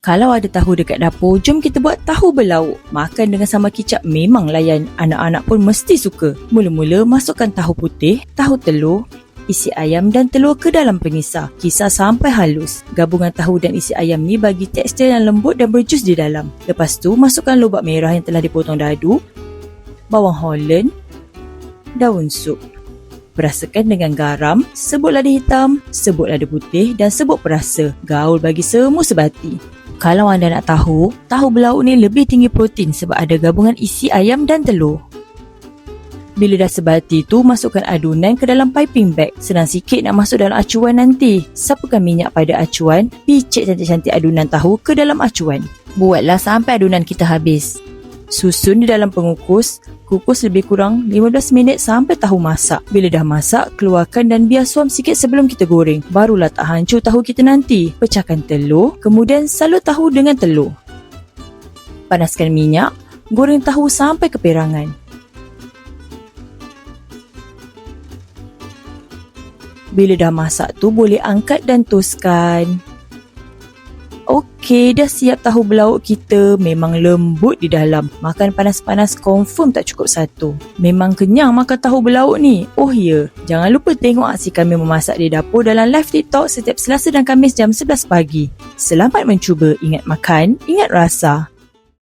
Kalau ada tahu dekat dapur, jom kita buat tahu berlauk. Makan dengan sama kicap memang layan. Anak-anak pun mesti suka. Mula-mula masukkan tahu putih, tahu telur, isi ayam dan telur ke dalam pengisar. Kisar sampai halus. Gabungan tahu dan isi ayam ni bagi tekstur yang lembut dan berjus di dalam. Lepas tu, masukkan lobak merah yang telah dipotong dadu, bawang holland, daun sup. Perasakan dengan garam, sebut lada hitam, sebut lada putih dan sebut perasa. Gaul bagi semua sebati. Kalau anda nak tahu, tahu belauk ni lebih tinggi protein sebab ada gabungan isi ayam dan telur. Bila dah sebati tu, masukkan adunan ke dalam piping bag. Senang sikit nak masuk dalam acuan nanti. Sapukan minyak pada acuan, picit cantik-cantik adunan tahu ke dalam acuan. Buatlah sampai adunan kita habis. Susun di dalam pengukus, kukus lebih kurang 15 minit sampai tahu masak. Bila dah masak, keluarkan dan biar suam sikit sebelum kita goreng. Barulah tak hancur tahu kita nanti. Pecahkan telur, kemudian salut tahu dengan telur. Panaskan minyak, goreng tahu sampai keperangan. Bila dah masak tu boleh angkat dan toskan. Okey, dah siap tahu belauk kita. Memang lembut di dalam. Makan panas-panas confirm tak cukup satu. Memang kenyang makan tahu belauk ni. Oh ya, jangan lupa tengok aksi kami memasak di dapur dalam live TikTok setiap Selasa dan Khamis jam 11 pagi. Selamat mencuba. Ingat makan, ingat rasa.